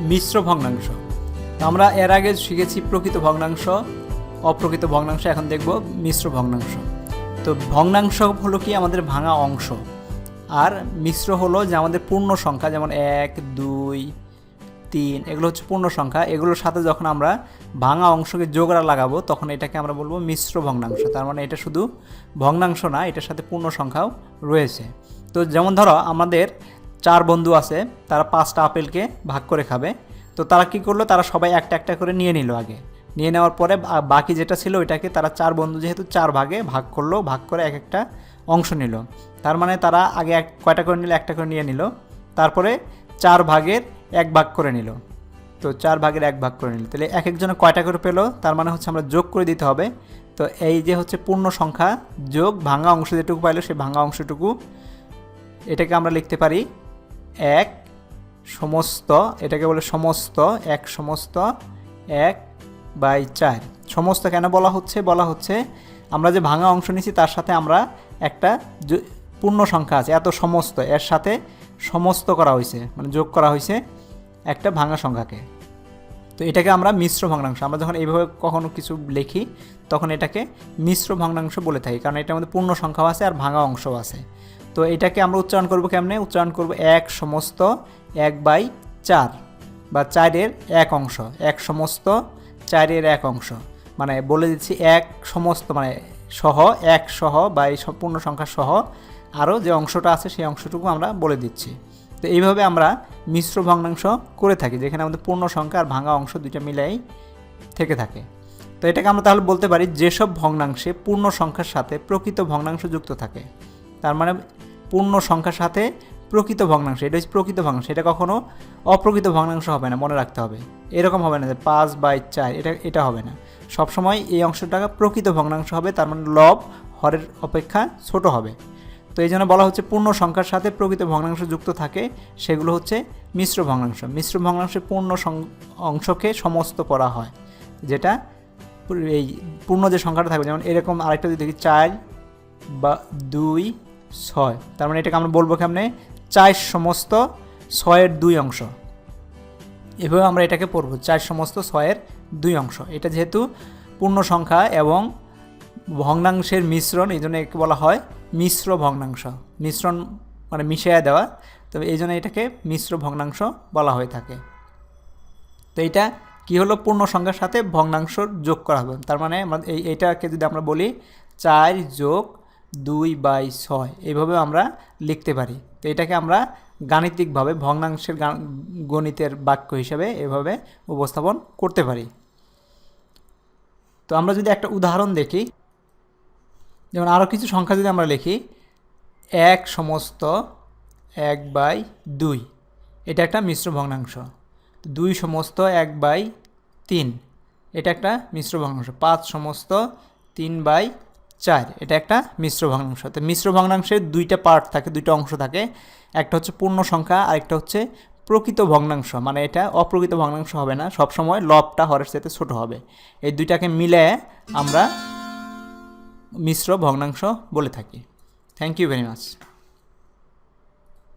মিশ্র ভগ্নাংশ। আমরা এর আগে শিখেছি প্রকৃত ভগ্নাংশ, অপ্রকৃত ভগ্নাংশ, এখন দেখব মিশ্র ভগ্নাংশ। তো ভগ্নাংশ হলো কি? আমাদের ভাঙা অংশ। আর মিশ্র হলো যে আমাদের পূর্ণ সংখ্যা, যেমন এক, দুই, তিন, এগুলো হচ্ছে পূর্ণ সংখ্যা। এগুলোর সাথে যখন আমরা ভাঙা অংশকে যোগরা লাগাবো, তখন এটাকে আমরা বলব মিশ্র ভগ্নাংশ। তার মানে এটা শুধু ভগ্নাংশ না, এটার সাথে পূর্ণ সংখ্যাও রয়েছে। তো যেমন ধরো, আমাদের চার বন্ধু আছে, তারা পাঁচটা আপেলকে ভাগ করে খাবে। তো তারা কি করল, তারা সবাই একটা একটা করে নিয়ে নিল আগে। নিয়ে নেওয়ার পরে বাকি যেটা ছিল ওইটাকে তারা চার বন্ধু যেহেতু চার ভাগে ভাগ করল, ভাগ করে এক একটা অংশ নিল। তার মানে তারা আগে এক, কয়টা করে নিল, একটা করে নিয়ে নিল। তারপরে চার ভাগের এক ভাগ করে নিল। তো চার ভাগের এক ভাগ করে নিল। তাহলে এক একজনে কয়টা করে পেল, তার মানে হচ্ছে আমরা যোগ করে দিতে হবে। তো এই যে হচ্ছে পূর্ণ সংখ্যা যোগ ভাঙা অংশ যেটুকু পাইলো সেই ভাঙা অংশটুকু এটাকে আমরা লিখতে পারি এক সমস্ত, এটাকে বলে সমস্ত, এক সমস্ত, এক বাই চার। সমস্ত কেন বলা হচ্ছে? বলা হচ্ছে আমরা যে ভাঙা অংশ নিয়েছি, তার সাথে আমরা একটা পূর্ণ সংখ্যা আছে, এত সমস্ত, এর সাথে সমস্ত করা হয়েছে মানে যোগ করা হয়েছে একটা ভাঙা সংখ্যাকে। তো এটাকে আমরা মিশ্র ভগ্নাংশ, আমরা যখন এইভাবে কখনো কিছু লিখি, তখন এটাকে মিশ্র ভগ্নাংশ বলে থাকি, কারণ এটার মধ্যে পূর্ণ সংখ্যাও আছে আর ভাঙা অংশও আছে। তো এটাকে আমরা উচ্চারণ করব কেমনে? উচ্চারণ করব এক সমস্ত এক বাই চার, বা চারের এক অংশ, এক সমস্ত চারের এক অংশ। মানে বলে দিচ্ছি এক সমস্ত মানে সহ, এক সহ, বা এই পূর্ণ সংখ্যা সহ, আরও যে অংশটা আছে সেই অংশটুকু আমরা বলে দিচ্ছি। তো এইভাবে আমরা মিশ্র ভগ্নাংশ করে থাকি, যেখানে আমাদের পূর্ণ সংখ্যা আর ভাঙা অংশ দুইটা মিলাই থেকে থাকে। তো এটাকে আমরা তাহলে বলতে পারি যেসব ভগ্নাংশে পূর্ণ সংখ্যার সাথে প্রকৃত ভগ্নাংশ যুক্ত থাকে। তার মানে পূর্ণ সংখ্যার সাথে প্রকৃত ভগ্নাংশ, এটা হচ্ছে প্রকৃত ভগ্নাংশ, এটা কখনো অপ্রকৃত ভগ্নাংশ হবে না, মনে রাখতে হবে। এরকম হবে না যে পাঁচ বাই চার, এটা এটা হবে না। সবসময় এই অংশটা প্রকৃত ভগ্নাংশ হবে, তার মানে লব হরের অপেক্ষা ছোট হবে। তো এই জন্য বলা হচ্ছে পূর্ণ সংখ্যার সাথে প্রকৃত ভগ্নাংশ যুক্ত থাকে। সেগুলো হচ্ছে মিশ্র ভগ্নাংশ। মিশ্র ভগ্নাংশে পূর্ণ অংশকে সমস্ত করা হয়, যেটা এই পূর্ণ যে সংখ্যাটা থাকবে, যেমন এরকম আরেকটা যদি দেখি, চার বা দুই, ছয়। তার মানে এটাকে আমরা বলব কেমনে? চার সমস্ত ছয়ের দুই অংশ। এভাবে আমরা এটাকে পড়ব, চার সমস্ত ছয়ের দুই অংশ। এটা যেহেতু পূর্ণ সংখ্যা এবং ভগ্নাংশের মিশ্রণ, এই জন্য একে বলা হয় মিশ্র ভগ্নাংশ। মিশ্রণ মানে মিশিয়ে দেওয়া। তবে এই জন্য এটাকে মিশ্র ভগ্নাংশ বলা হয়ে থাকে। তো এইটা কি হলো? পূর্ণ সংখ্যার সাথে ভগ্নাংশ যোগ করা হবে। তার মানে এই এইটাকে যদি আমরা বলি চার যোগ দুই বাই ছয় এইভাবে আমরা লিখতে পারি। তো এটাকে আমরা গাণিতিকভাবে ভগ্নাংশের গণিতের বাক্য হিসাবে এভাবে উপস্থাপন করতে পারি। তো আমরা যদি একটা উদাহরণ দেখি। যেমন আরও কিছু সংখ্যা যদি আমরা লিখি, এক সমস্ত এক বাই দুই। এটা একটা মিশ্র ভগ্নাংশ। দুই সমস্ত এক বাই তিন। এটা একটা মিশ্র ভগ্নাংশ। পাঁচ সমস্ত তিন বাই চার। এটা একটা মিশ্র ভগ্নাংশ। তো মিশ্র ভগ্নাংশের দুইটা পার্ট থাকে, দুইটা অংশ থাকে। একটা হচ্ছে পূর্ণ সংখ্যা আর একটা হচ্ছে প্রকৃত ভগ্নাংশ। মানে এটা অপ্রকৃত ভগ্নাংশ হবে না। সবসময় লবটা হরের সাথে ছোট হবে। এই দুইটাকে মিলে আমরা মিশ্র ভগ্নাংশ বলে থাকি। Thank you very much